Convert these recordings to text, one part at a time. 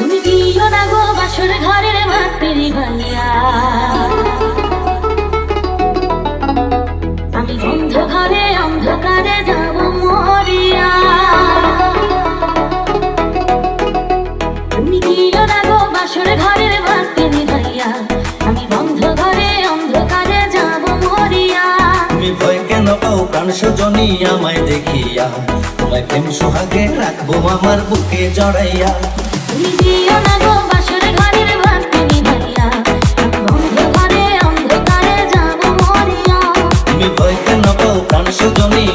তুমি দিও না গো বাসর ঘরের ভাতেরি ভাইয়া আমি বন্ধ ঘরে অন্ধকারে যাব মরিয়া। তুমি দিও না গো বাসর ঘরের ভাতেরি ভাইয়া আমি বন্ধ ঘরে অন্ধকারে যাব মরিয়া। তুমি ভয় কেন পাও প্রাণ সজনী আমায় দেখিয়া? তোমায় প্রেম সোহাগে রাখব আমার বুকে জড়াইয়া। প্রাণ সজনী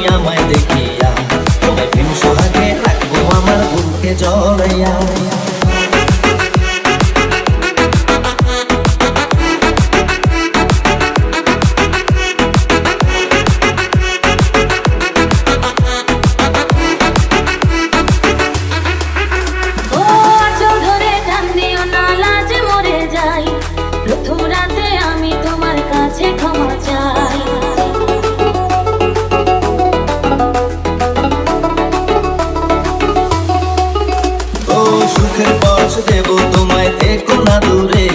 সুখের দেব তোমায় থেকো না দূরে।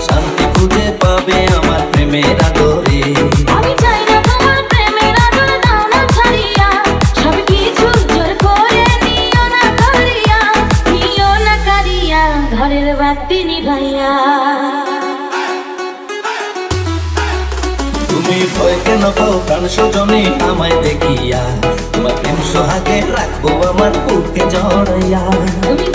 শান্তি খুঁজে পাবে আমার প্রেমের আদরে। ঘরের বাতি নিভাইয়া। তুমি ভয় কেন পাও প্রাণ সজনী আমায় দেখিয়া। তোমার প্রেম সোহাগে রাখব আমার বুকে জড়াইয়া।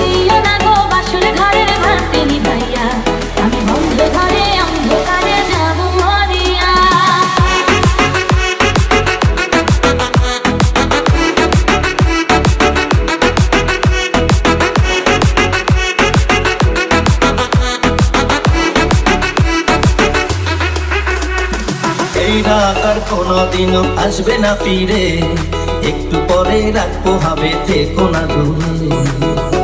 এই রাত আর কোনোদিনও আসবে না ফিরে। একটু পরে রাখব হবে থেকো না দূরে।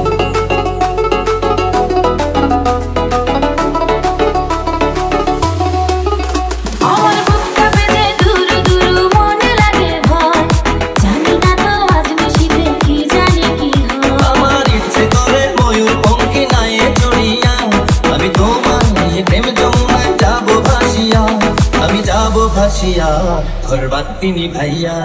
ভাসিয়া ঘর বাত্তিনি ভাইয়া।